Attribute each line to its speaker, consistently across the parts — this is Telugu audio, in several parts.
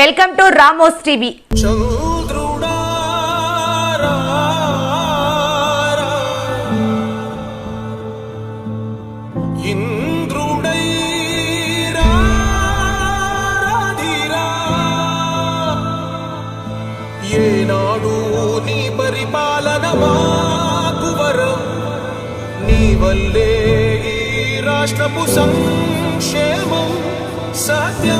Speaker 1: Welcome to Ramos TV.
Speaker 2: ఏనాడు నీ పరిపాలన మాకు వరం. నీ వల్లే రాష్ట్రపు సంక్షేమం సత్యం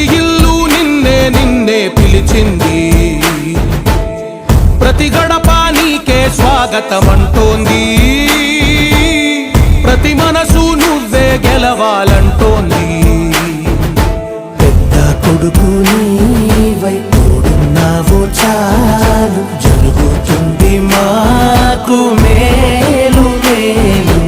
Speaker 2: ప్రతి ఇల్లు నిన్నే నిన్నే పిలిచింది. ప్రతి గడప నీకే స్వాగతం అంటోంది ప్రతి మనసు నువ్వే గెలవాలంటోంది.
Speaker 3: పెద్ద కొడుకు నీవై తోడున్నావు చాలు. జరుగుతుంది మాకు మేలు మేలు.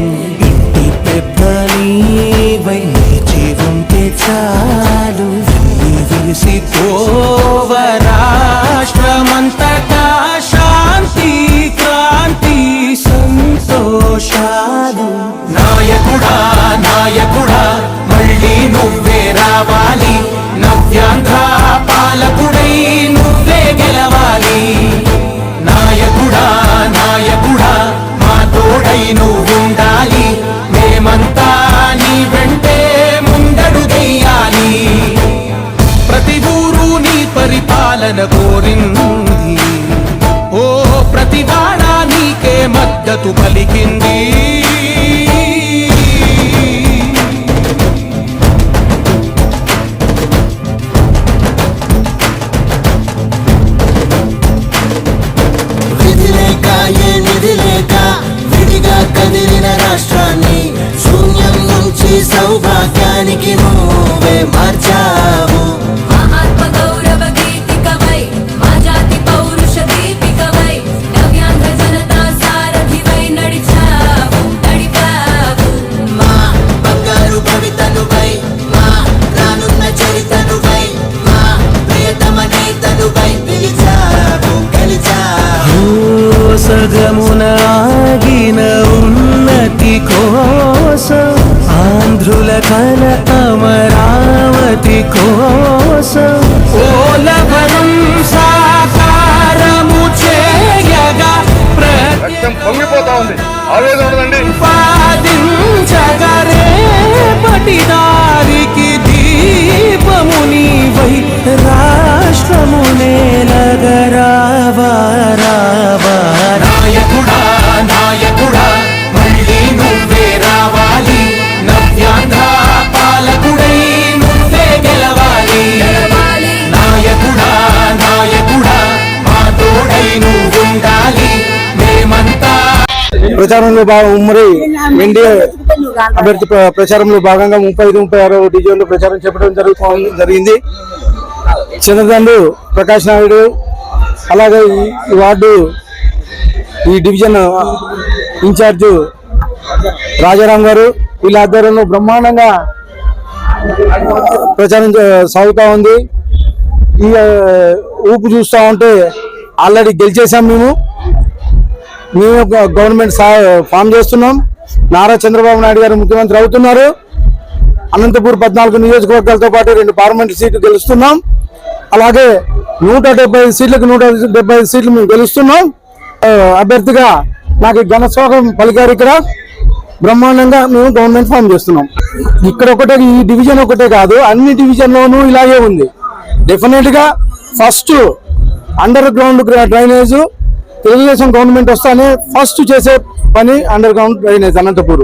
Speaker 2: పాలన కోరింది. ఓ ప్రతి నీకే మద్దతు పలికింది.
Speaker 3: రాష్ట్రాన్ని శూన్యం నుంచి సౌభాగ్యానికి నువ్వే మార్చావు. సగమున ఆగిన ఉన్నతి కోసం ఆంధ్రుల కల అమరావతి కోసం.
Speaker 2: ఓలవరం సాకారము చేయగా
Speaker 4: రక్తం పొంగిపోతా ఉంది. ఆవేదన
Speaker 2: పటిదారికి
Speaker 5: ప్రచారంలో ఉమ్మడి ఎన్డీఏ అభ్యర్థి ప్రచారంలో భాగంగా ముప్పై ఐదు ముప్పై ఆరు డివిజన్లో ప్రచారం చెప్పడం జరుగుతోంది జరిగింది. చంద్రదండు ప్రకాష్ నాయుడు అలాగే ఈ- వార్డు ఈ డివిజన్ ఇన్ఛార్జ్ రాజారాం గారు వీళ్ళ ఆధ్వర్యంలో బ్రహ్మాండంగా ప్రచారం సాగుతూ ఉంది. ఈ ఊపు చూస్తూ ఉంటే ఆల్రెడీ గెలిచేసాం మేము. మేము గవర్నమెంట్ ఫామ్ చేస్తున్నాం. నారా చంద్రబాబు నాయుడు గారు ముఖ్యమంత్రి అవుతున్నారు. అనంతపూర్ పద్నాలుగు నియోజకవర్గాలతో పాటు రెండు పార్లమెంట్ సీట్లు గెలుస్తున్నాం. అలాగే నూట డెబ్బై ఐదు సీట్లకు నూట డెబ్బై సీట్లు మేము గెలుస్తున్నాం. అభ్యర్థిగా నాకు ఈ ఘన స్వాగతం పలికారు ఇక్కడ. బ్రహ్మాండంగా మేము గవర్నమెంట్ ఫామ్ చేస్తున్నాం. ఇక్కడ ఒకటే ఈ డివిజన్ ఒకటే కాదు అన్ని డివిజన్లోనూ ఇలాగే ఉంది. డెఫినెట్గా first underground drainage Telugu Desam government వస్తానే ఫస్ట్ చేసే పని అండర్ గ్రౌండ్ డ్రైనేజ్ అనంతపూర్.